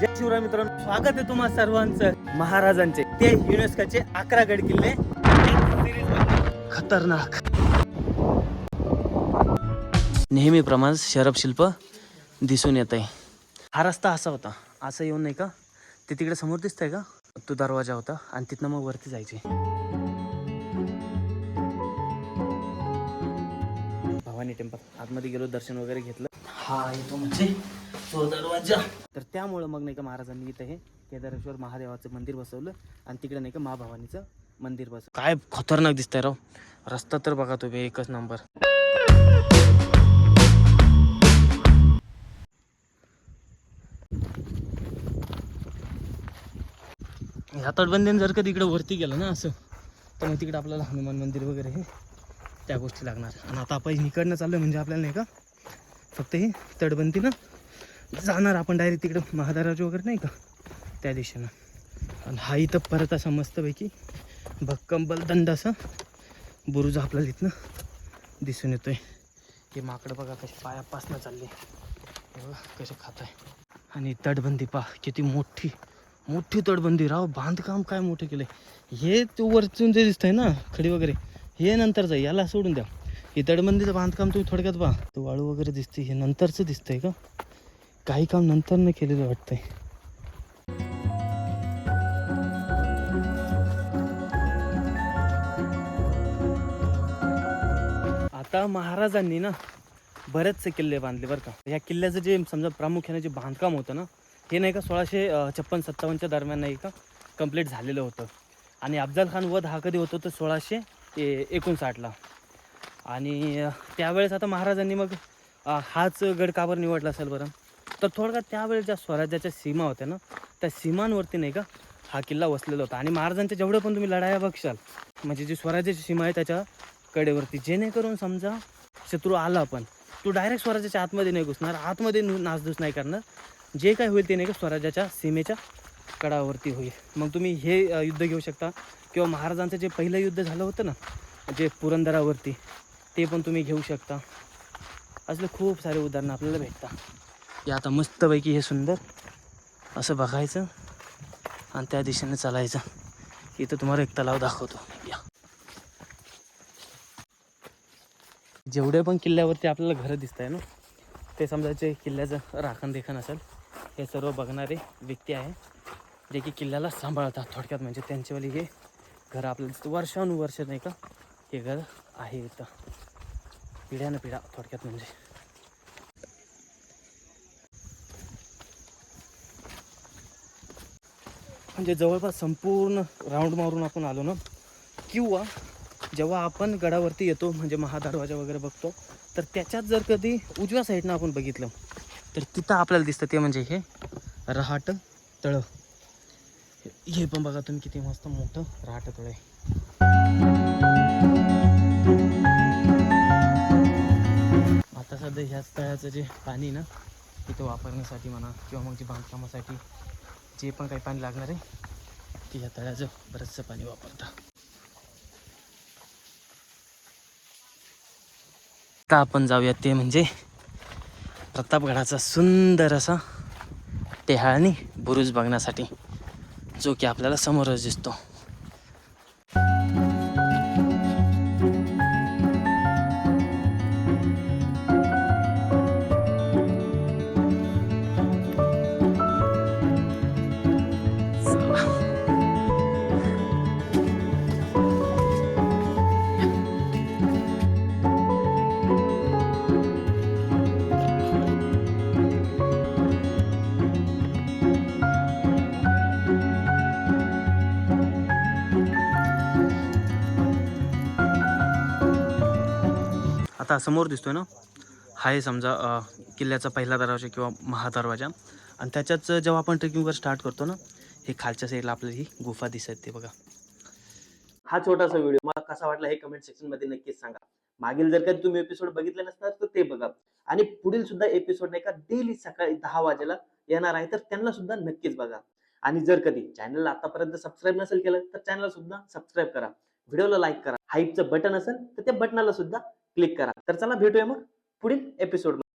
जय शिवराय मित्रांनो स्वागत आहे तुम्हा सर्वांचं महाराजांचे. ते युनेस्कोचे अकरा गड किल्ले. खतरनाक. नेहमीप्रमाणे शरब शिल्प दिसून येत आहे हा रस्ता असा होता. असं येऊन नाही का? ते तिकडे समोर दिसतंय का? तो दरवाजा होता आणि तिथनं मग वरती जायचे. भवानी टेम्पल आतमध्ये गेलो दर्शन वगैरे घेतलं. हा येतो म्हणजे तो दरवाजा. तर त्यामुळं मग नाही का महाराजांनी इथं हे केदारेश्वर महादेवाचं मंदिर बसवलं आणि तिकडे नाही का महाभवानीचं मंदिर बसवलं. काय खतरनाक दिसतंय राव. रस्ता तर बघा तुम्ही एकच नंबर. ह्या तटबंदीने जर कधी इकडे वरती गेलं ना असं तर मग तिकडे आपल्याला हनुमान मंदिर वगैरे हे त्या गोष्टी लागणार. आणि आता आपण इकडनं चाललं म्हणजे आपल्याला नाही का फक्त ही तटबंदीनं जाणार आपण डायरेक्ट तिकडं महादाराज वगैरे नाही का? त्या दिशेनं. आणि हा इथं परत असा मस्तपैकी भक्कंबल दंड असा बुरुज आपल्याला इथनं दिसून येतोय. हे माकडं बघा कसे पायापासनं चालले. हे बघा कसे खात आहे आणि तटबंदी पहा किती मोठी मोठी तटबंदी. राव बांधकाम काय मोठं केलंय. हे तो वरचून जे दिसतंय ना खडी वगैरे हे नंतरचं जा याला सोडून द्या. हे तटबंदीचं बांधकाम तुम्ही थोडक्यात पहा. तो वाळू वगैरे दिसते हे नंतरचं दिसतंय का? काही काम नंतर न केलेलं वाटतंय. आता महाराजांनी ना बरेचसे किल्ले बांधले बरं का. या किल्ल्याचं जे समजा प्रामुख्याने जे बांधकाम होतं ना हे नाही का सोळाशे छप्पन सत्तावन्नच्या दरम्यान नाही का कंप्लीट झालेलं होतं. आणि अफजल खान वध हा कधी होतो तर सोळाशे ए- एकोणसाठला. आणि त्यावेळेस आता महाराजांनी मग हाच गड काबर निवडला असेल बरं? तर थोडक्यात त्यावेळेस ज्या स्वराज्याच्या सीमा होत्या ना त्या सीमांवरती नाही का हा किल्ला वसलेला होता. आणि महाराजांच्या जेवढं पण तुम्ही लढाया बघशाल म्हणजे जी स्वराज्याची सीमा आहे त्याच्या कडेवरती जेणेकरून समजा शत्रू आला पण तो डायरेक्ट स्वराज्याच्या आतमध्ये नाही घुसणार आतमध्ये नासधूस नाही करणार. जे काय होईल ते नाही का स्वराज्याच्या सीमेच्या कडावरती होईल. मग तुम्ही हे युद्ध घेऊ शकता. किंवा महाराजांचं जे पहिलं युद्ध झालं होतं ना जे पुरंदरावरती ते पण तुम्ही घेऊ शकता. असले खूप सारे उदाहरणं आपल्याला भेटतात. हे आता मस्तपैकी हे सुंदर असं बघायचं आणि त्या दिशेने चालायचं. इथं तुम्हाला एक तलाव दाखवतो. या. जेवढे पण किल्ल्यावरती आपल्याला घरं दिसत आहे ना ते समजायचे किल्ल्याचं राखण देखण असेल हे सर्व बघणारे व्यक्ती आहे जे की किल्ल्याला सांभाळतात थोडक्यात. म्हणजे त्यांच्यावाली हे घर आपल्याला दिसतं वर्षानुवर्ष नाही का हे घर आहे इथं. पिढ्यानं पिढ्या थोडक्यात म्हणजे. म्हणजे जवळपास संपूर्ण राऊंड मारून आपण आलो ना किंवा जेव्हा आपण गडावरती येतो म्हणजे महादरवाजा वगैरे बघतो तर त्याच्यात जर कधी उजव्या साईडनं आपण बघितलं तर तिथं आपल्याला दिसतं ते म्हणजे हे रहाट तळं. हे पण बघा तुम्ही किती मस्त मोठं रहाट तळ आहे. आता सध्या ह्याच तळ्याचं जे पाणी ना तिथं वापरण्यासाठी म्हणा किंवा मग जे बांधकामासाठी जे पण काही पाणी लागणार आहे ते ह्या तळ्याचं बरंचसं पाणी वापरतं. आता आपण जाऊया ते म्हणजे प्रतापगडाचा सुंदर असा टेहाळणी बुरुज बघण्यासाठी जो की आपल्याला समोरच दिसतो. आता समोर दिसतोय ना? हा आहे समजा किल्ल्याचा पहिला दरवाजा किंवा महादरवाजा. आणि त्याच्याच जेव्हा आपण ट्रेकिंगवर स्टार्ट करतो ना हे खालच्या साईडला आपल्याला ही गुफा दिसत ते बघा. हा छोटासा व्हिडिओ मला कसा वाटला हे कमेंट सेक्शनमध्ये नक्कीच सांगा. मागील जर कधी तुम्ही एपिसोड बघितले नसतात तर ते बघा. आणि पुढील सुद्धा एपिसोड नाही का डेली सकाळी दहा वाजेला येणार आहे तर त्यांना सुद्धा नक्कीच बघा. आणि जर कधी चॅनलला आतापर्यंत सबस्क्राईब नसेल केलं तर चॅनलला सुद्धा सबस्क्राईब करा. व्हिडिओला लाईक करा. हाईपचं बटन असेल तर त्या बटनाला सुद्धा क्लिक करा. तर चला भेटूया मग पुढील एपिसोड